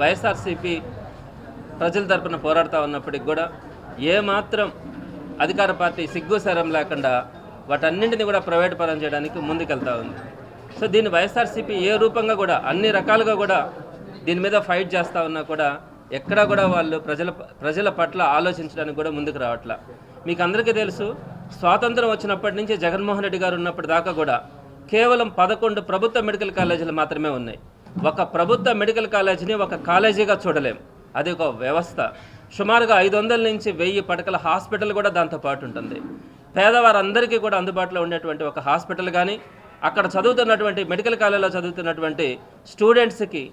వైఎస్ఆర్సీపీ ప్రజల తరపున పోరాడుతూ ఉన్నప్పటికి కూడా ఏమాత్రం అధికార పార్టీ సిగ్గు లేకుండా వాటన్నింటినీ కూడా ప్రైవేట్ పరం చేయడానికి ముందుకెళ్తా ఉంది. సో దీన్ని వైఎస్ఆర్సీపీ ఏ రూపంగా కూడా అన్ని రకాలుగా కూడా దీని మీద ఫైట్ చేస్తూ ఉన్నా కూడా ఎక్కడా కూడా వాళ్ళు ప్రజల ప్రజల పట్ల ఆలోచించడానికి కూడా ముందుకు రావట్లా. మీకు అందరికీ తెలుసు స్వాతంత్రం వచ్చినప్పటి నుంచి జగన్మోహన్ రెడ్డి గారు ఉన్నప్పటి దాకా కూడా కేవలం పదకొండు ప్రభుత్వ మెడికల్ కాలేజీలు మాత్రమే ఉన్నాయి. ఒక ప్రభుత్వ మెడికల్ కాలేజీని ఒక కాలేజీగా చూడలేం. అది ఒక వ్యవస్థ. సుమారుగా ఐదు వందల నుంచి వెయ్యి పడకల హాస్పిటల్ కూడా దాంతో పాటు ఉంటుంది. పేదవారందరికీ కూడా అందుబాటులో ఉండేటువంటి ఒక హాస్పిటల్ కానీ అక్కడ చదువుతున్నటువంటి మెడికల్ కాలేజీలో చదువుతున్నటువంటి స్టూడెంట్స్కి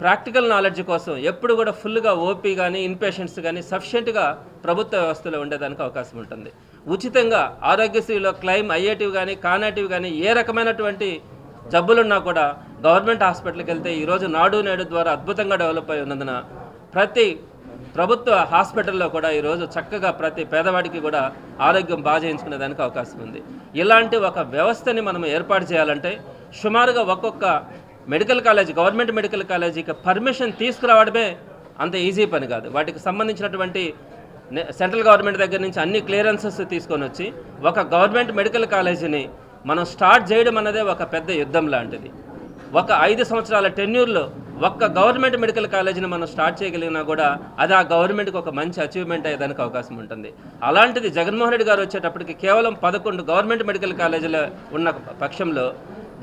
ప్రాక్టికల్ నాలెడ్జ్ కోసం ఎప్పుడు కూడా ఫుల్గా ఓపీ కానీ ఇన్పేషెంట్స్ కానీ సఫిషియెంట్గా ప్రభుత్వ వ్యవస్థలో ఉండేదానికి అవకాశం ఉంటుంది. ఉచితంగా ఆరోగ్యశ్రీలో క్లెయిమ్ అయ్యేటివి కానీ కానేటివి కానీ ఏ రకమైనటువంటి జబ్బులున్నా కూడా గవర్నమెంట్ హాస్పిటల్కి వెళ్తే ఈరోజు నాడు నేడు ద్వారా అద్భుతంగా డెవలప్ అయి ఉన్నందున ప్రతి ప్రభుత్వ హాస్పిటల్లో కూడా ఈరోజు చక్కగా ప్రతి పేదవాడికి కూడా ఆరోగ్యం బాగా చేయించుకునే దానికి అవకాశం ఉంది. ఇలాంటి ఒక వ్యవస్థని మనం ఏర్పాటు చేయాలంటే సుమారుగా ఒక్కొక్క మెడికల్ కాలేజ్ గవర్నమెంట్ మెడికల్ కాలేజీకి పర్మిషన్ తీసుకురావడమే అంత ఈజీ పని కాదు. వాటికి సంబంధించినటువంటి సెంట్రల్ గవర్నమెంట్ దగ్గర నుంచి అన్ని క్లియరెన్సెస్ తీసుకొని వచ్చి ఒక గవర్నమెంట్ మెడికల్ కాలేజీని మనం స్టార్ట్ చేయడం అన్నదే ఒక పెద్ద యుద్ధం లాంటిది. ఒక ఐదు సంవత్సరాల టెన్యూర్లో ఒక్క గవర్నమెంట్ మెడికల్ కాలేజీని మనం స్టార్ట్ చేయగలిగినా కూడా అది ఆ గవర్నమెంట్కి ఒక మంచి అచీవ్మెంట్ అయ్యేదానికి అవకాశం ఉంటుంది. అలాంటిది జగన్మోహన్ రెడ్డి గారు వచ్చేటప్పటికి కేవలం పదకొండు గవర్నమెంట్ మెడికల్ కాలేజీలు ఉన్న పక్షంలో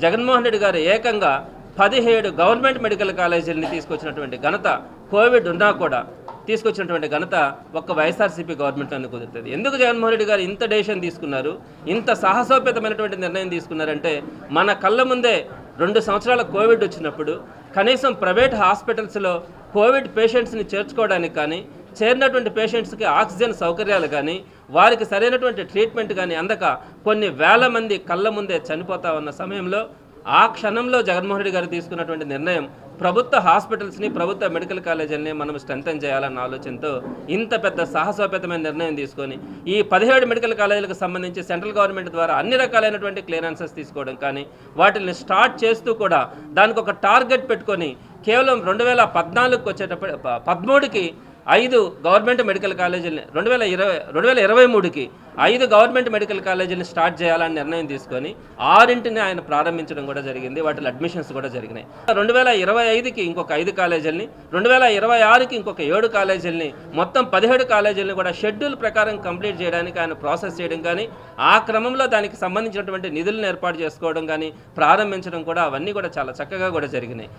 జగన్మోహన్ రెడ్డి గారు ఏకంగా పదిహేడు గవర్నమెంట్ మెడికల్ కాలేజీలని తీసుకొచ్చినటువంటి ఘనత కోవిడ్ ఉన్నా కూడా తీసుకొచ్చినటువంటి ఘనత ఒక్క వైఎస్ఆర్సీపీ గవర్నమెంట్లోనే కుదురుతుంది. ఎందుకు జగన్మోహన్ రెడ్డి గారు ఇంత డెసిషన్ తీసుకున్నారు? ఇంత సాహసోపేతమైనటువంటి నిర్ణయం తీసుకున్నారంటే మన కళ్ళ ముందే రెండు సంవత్సరాల కోవిడ్ వచ్చినప్పుడు కనీసం ప్రైవేట్ హాస్పిటల్స్లో కోవిడ్ పేషెంట్స్ని చేర్చుకోవడానికి కానీ చేరినటువంటి పేషెంట్స్కి ఆక్సిజన్ సౌకర్యాలు కానీ వారికి సరైనటువంటి ట్రీట్మెంట్ కానీ అందక కొన్ని వేల మంది కళ్ళ ముందే చనిపోతా ఉన్న సమయంలో ఆ క్షణంలో జగన్మోహన్ రెడ్డి గారు తీసుకున్నటువంటి నిర్ణయం ప్రభుత్వ హాస్పిటల్స్ని ప్రభుత్వ మెడికల్ కాలేజీలని మనం స్ట్రెంగ్తన్ చేయాలన్న ఆలోచనతో ఇంత పెద్ద సాహసోపేతమైన నిర్ణయం తీసుకొని ఈ పదిహేడు మెడికల్ కాలేజీలకు సంబంధించి సెంట్రల్ గవర్నమెంట్ ద్వారా అన్ని రకాలైనటువంటి క్లియరెన్సెస్ తీసుకోవడం కానీ వాటిని స్టార్ట్ చేస్తూ కూడా దానికి ఒక టార్గెట్ పెట్టుకొని కేవలం రెండు వేల పద్నాలుగుకి వచ్చేటప్పుడు పదమూడుకి ఐదు గవర్నమెంట్ మెడికల్ కాలేజీలని రెండు వేల ఇరవై రెండు వేల ఇరవై మూడుకి ఐదు గవర్నమెంట్ మెడికల్ కాలేజీని స్టార్ట్ చేయాలని నిర్ణయం తీసుకొని ఆరింటిని ఆయన ప్రారంభించడం కూడా జరిగింది వాటిలో అడ్మిషన్స్ కూడా జరిగినాయి. రెండు వేల ఇరవై ఐదుకి ఇంకొక ఐదు కాలేజీలని రెండు వేల ఇరవై ఆరుకి ఇంకొక ఏడు కాలేజీలని మొత్తం పదిహేడు కాలేజీలని కూడా షెడ్యూల్ ప్రకారం కంప్లీట్ చేయడానికి ఆయన ప్రాసెస్ చేయడం కానీ ఆ క్రమంలో దానికి సంబంధించినటువంటి నిధులను ఏర్పాటు చేసుకోవడం కానీ ప్రారంభించడం కూడా అవన్నీ కూడా చాలా చక్కగా కూడా జరిగినాయి.